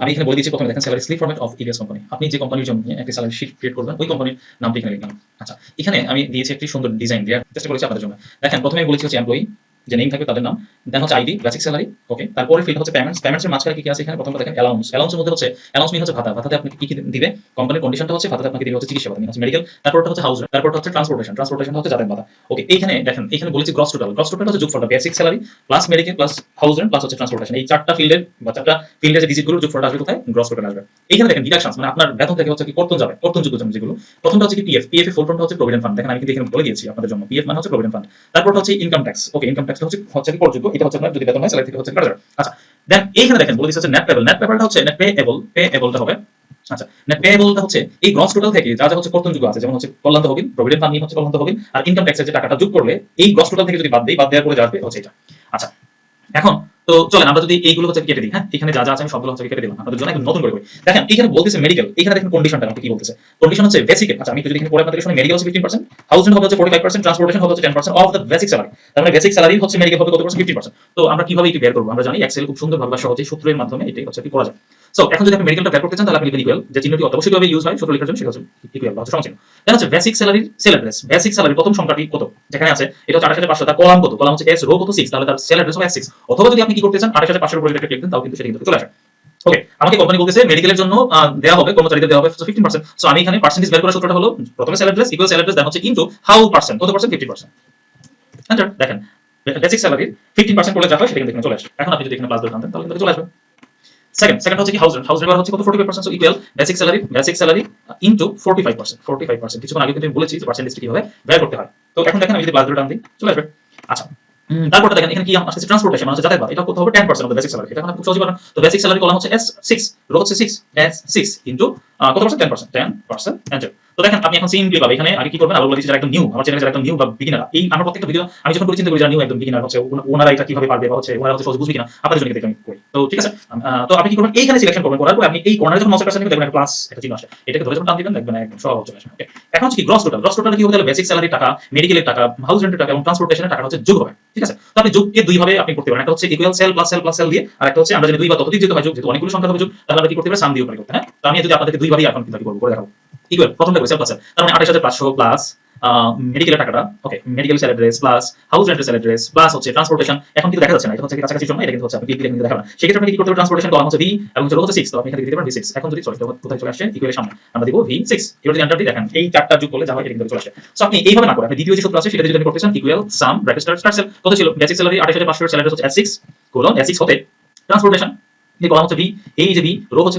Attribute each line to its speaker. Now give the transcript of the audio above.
Speaker 1: আমি এখানে বলে দিচ্ছি প্রথমে, দেখেন salary slip format of EVS company আপনি যে কোম্পানির জন্য একটি স্যালারি শিট ক্রিয়েট করবেন, ওই কোম্পানির নামটি এখানে লিখলাম। আচ্ছা এখানে আমি দিয়েছি একটি সুন্দর ডিজাইন দেওয়ার চেষ্টা করেছি আপনাদের জন্য। দেখেন, প্রথমে বলেছি হচ্ছে এমপ্লয়ি যে নেম থাকবে তাদের নাম। দেন হচ্ছে আইডি বেসিক স্যালারি ওকে তারপরে ফিল্ড হচ্ছে পেমেন্টস পেমেন্টস এর মাঝখানে কি কি আছে এখানে? প্রথমে দেখেন অ্যালাউন্স অ্যালাউন্সের মধ্যে হচ্ছে অ্যালাউন্স মিন হচ্ছে ভাতা। ভাতাতে আপনাকে কি কি দিবে? কোম্পানির কন্ডিশনটা হচ্ছে, ভাতাতে আপনাকে দিবে হচ্ছে চিকিৎসা ভাতা হচ্ছে মেডিকেল তারপরটা হচ্ছে হাউস তারপরটা হচ্ছে ট্রান্সপোর্টেশন ট্রান্সপোর্টেশন হচ্ছে যাতায়াত ভাতা। ওকে এইখানে দেখেন এখানে বলেছি গ্রস টোটাল গ্রস টোটাল হচ্ছে যোগফলটা basic salary plus medical plus house plus হচ্ছে ট্রান্সপোর্টেশন এই চারটা ফিল্ডের বা চারটা ফিল্ডের যে ডিজিটগুলোর যোগফলটা আসবে কোথায়? গ্রস টোটাল আসবে। এখানে দেখেন ডিডাকশনস মানে আপনার বেতন থেকে হচ্ছে কি, কর্তন যাবে, কর্তন যোগ্য যেগুলো। প্রথমটা হচ্ছে কি পিএফ পিএফ এর ফুল ফর্মটা হচ্ছে প্রভিডেন্ট ফান্ড দেখেন, আমি কিন্তু এখানে বলে দিয়েছি আপনাদের জন্য পিএফ মানে হচ্ছে প্রভিডেন্ট ফান্ড তারপরটা হচ্ছে income tax okay income tax হচ্ছে হচ্ছে কি করযোগ্য এটা হচ্ছে আপনার, যদি বেতন হয় থেকে হচ্ছে কাটা আচ্ছা দেন এইখানে দেখেন, বলে দিচ্ছে নেট পেবল নেট পেবলটা হচ্ছে নেট পেএবল পেএবলটা হবে। আচ্ছা নেট পেবলটা হচ্ছে, এই গ্রস টোটাল থেকে যা যা হচ্ছে কর্তনযোগ্য আছে, যেমন হচ্ছে কল্যাণ তহবিল প্রভিডেন্ট ফান্ড নিয়ে হচ্ছে কল্যাণ তহবিল, আর ইনকাম ট্যাক্সের যে টাকাটা যোগ করলে এই গ্রস টোটাল থেকে যদি বাদ দেই, বাদ দেওয়ার পরে যা আসবে, হচ্ছে এটা। আচ্ছা তো চলেন, আমরা যদি এইগুলো হচ্ছে কেটে দিই হ্যাঁ? এখানে যা যা আছে আমি সবগুলো হচ্ছে কেটে দিলাম, আপনাদের জন্য একদম নতুন করে দেখেন, এখানে বলতেছে মেডিকেল এখানে দেখেন কন্ডিশনটা আমাকে কি বলতেছে। কন্ডিশন হচ্ছে বেসিক আচ্ছা আমি যদি এখানে পড়ে আপনাদের শুনে মেডিকেল হচ্ছে 15% হাউজিং হবে হচ্ছে 45% ট্রান্সপোর্টেশন হবে হচ্ছে 10% অফ দ্য বেসিক স্যালারি তার মানে বেসিক স্যালারি হচ্ছে মেডিকেল হবে কত পার্সেন্ট 15% তো আমরা কীভাবে এটি বের করব? আমরা জানি এক্সেল খুব সুন্দর ভাবে সহজে সূত্রের মাধ্যমে এটাই হচ্ছে কি করা যায়। সো এখন যদি আপনি মেডিকেলটা বের করতে চান, তাহলে আপনি লিখবেন ইকুয়াল যে চিহ্নটি অবশ্যই ভাবে ইউজ হয়, সূত্র লেখার জন্য সেটা হচ্ছে ইকুয়াল বা সমচিহ্ন দেন হচ্ছে বেসিক স্যালারির সেল অ্যাড্রেস বেসিক স্যালারি প্রথম সংখ্যাটি কত? যেখানে আছে, এটা হচ্ছে 28500 তার কলাম কত? কলাম হচ্ছে এস রো কত? 6 তাহলে তার সেল অ্যাড্রেস হবে S6 অথবা যদি আপনি কি করতে চান 28500 এর উপরে এটা লিখবেন তাও কিন্তু সেটা কিন্তু চলে আসে। ওকে আমাকে কোম্পানি বলতেছে মেডিকেলের জন্য দেওয়া হবে, কর্মচারীদের দেওয়া হবে ফিফটিন পার্সেন্ট সো আমি এখানে পার্সেন্টেজ বের করার সূত্রটা হলো, প্রথমে cell address equal cell address then হচ্ছে ইনটু হাউ পার্সেন্ট কত পার্সেন্ট ফিফটি পার্সেন্ট এন্টার দেখেন বেসিক স্যালারি ফিফটিন পার্সেন্ট করলে যা হয় সেটা কিন্তু এখানে চলে আসে। এখন আপনি যদি এখানে প্লাস ধরে টানতেন তাহলে কিন্তু চলে আসবে। সেকেন্ড সেকেন্ড হচ্ছে কি হাউস রেন্ট হাউস রেন্ট হচ্ছে কত? 45% so equal basic salary basic salary into 45% 45% কিছুক্ষণ আগে কিন্তু আমি বলেছি যে পার্সেন্টেজ কীভাবে বের করতে হয়। তো এখন দেখেন আমি যদি ধরে টান দিই, চলে আসবে। আচ্ছা তারপরে দেখেন, এখানে কি আসছে? ট্রান্সপোর্টেশন মানে যাতায়াত। এটা কত হবে? 10% অফ দ্য বেসিক স্যালারি এটা মানে খুব সহজ পারেন তো বেসিক স্যালারি কলাম হচ্ছে S6 রো হচ্ছে 6 S6 ইনটু কত পার্সেন্ট 10% 10% এন্টার তো দেখেন আপনি এখন সিন ক্লিক পাবেন এখানে আগে কি করবেন? আবার বলেছি যারা একদম নিউ আমার চ্যানেলে একদম নিউ বা বিগিনার এই আমার প্রত্যেকটা ভিডিও আমি যখন করে চিন্তা করি যারা নিউ একদম বিগিনার হচ্ছে ওনারা এটা কীভাবে পারবে বা হচ্ছে ওনারা হচ্ছে সহজে বুঝবে কিনা, আপনাদের জন্য কিন্তু আমি করি। তো ঠিক আছে? তো আপনি কি করবেন? এইখানে সিলেকশন করবেন করার পরে আপনি এই কর্নারে যখন মাউস কার্সার নেবেন দেখবেন একটা প্লাস একটা চিহ্ন আসে। এটাকে ধরে যখন টান দিবেন, দেখবেন একদম সব চলে আসে। Okay? এখন হচ্ছে কি গ্রস টোটাল গ্রস টোটাল কি হবে তাহলে বেসিক স্যালারি টাকা মেডিকেলের টাকা হাউস রেন্টের টাকা এবং ট্রান্সপোর্টেশনের টাকা হচ্ছে যোগ হবে। ঠিক আছে? তো আপনি যোগকে দুই ভাবে আপনি করতে পারেন। একটা হচ্ছে equal cell plus cell plus cell দিয়ে, আর একটা হচ্ছে আমরা যদি দুই বা ততোধিক যেতে হয়, যোগ, যেহেতু অনেকগুলো সংখ্যা হবে যোগ তাহলে আমরা কি করতে পারি? সাম দিয়ে করতে হ্যাঁ তো আমি যদি আপনাদেরকে দুইবারই এখন কি করব করে দেখাবো। ইকুয়াল প্রথমটা সেল প্লাস সেল তার মানে আঠাশ হাজার পাঁচশো প্লাস মেডিকেলের টাকাটা okay medical cell address plus house রেন্টের cell address plus হচ্ছে ট্রান্সপোর্টেশন এখন কিন্তু দেখা যাচ্ছে না, এটা হচ্ছে কাছাকাছি সময় এটা কিন্তু হচ্ছে আপনি ক্লিক কিন্তু দেখা না। সেক্ষেত্রে আপনি কি করতে পারেন ট্রান্সপোর্টেশন কলাম হচ্ছে ভি এবং হচ্ছে হচ্ছে 6 তো আপনি এখানে দিতে পারেন ভি 6 এখন যদি সরি কোথায় চলে আসে ইকুয়ালের সামনে। আমরা দিব ভি 6 এবার যদি এন্টার দিই দেখেন, এই চারটা যোগ করলে যা হয়, এটা কিন্তু চলে আসে। সো আপনি এইভাবে না করে, আপনি দ্বিতীয় যে সূত্র আছে, সেটা যদি আপনি করতে চান equal sum bracket star star cell কত ছিল? বেসিক স্যালারি 28500 এর স্যালারি হচ্ছে S6 কোলন S6 হতে ট্রান্সপোর্টেশন এই কলাম হচ্ছে ভি এই যে ভি রো হচ্ছে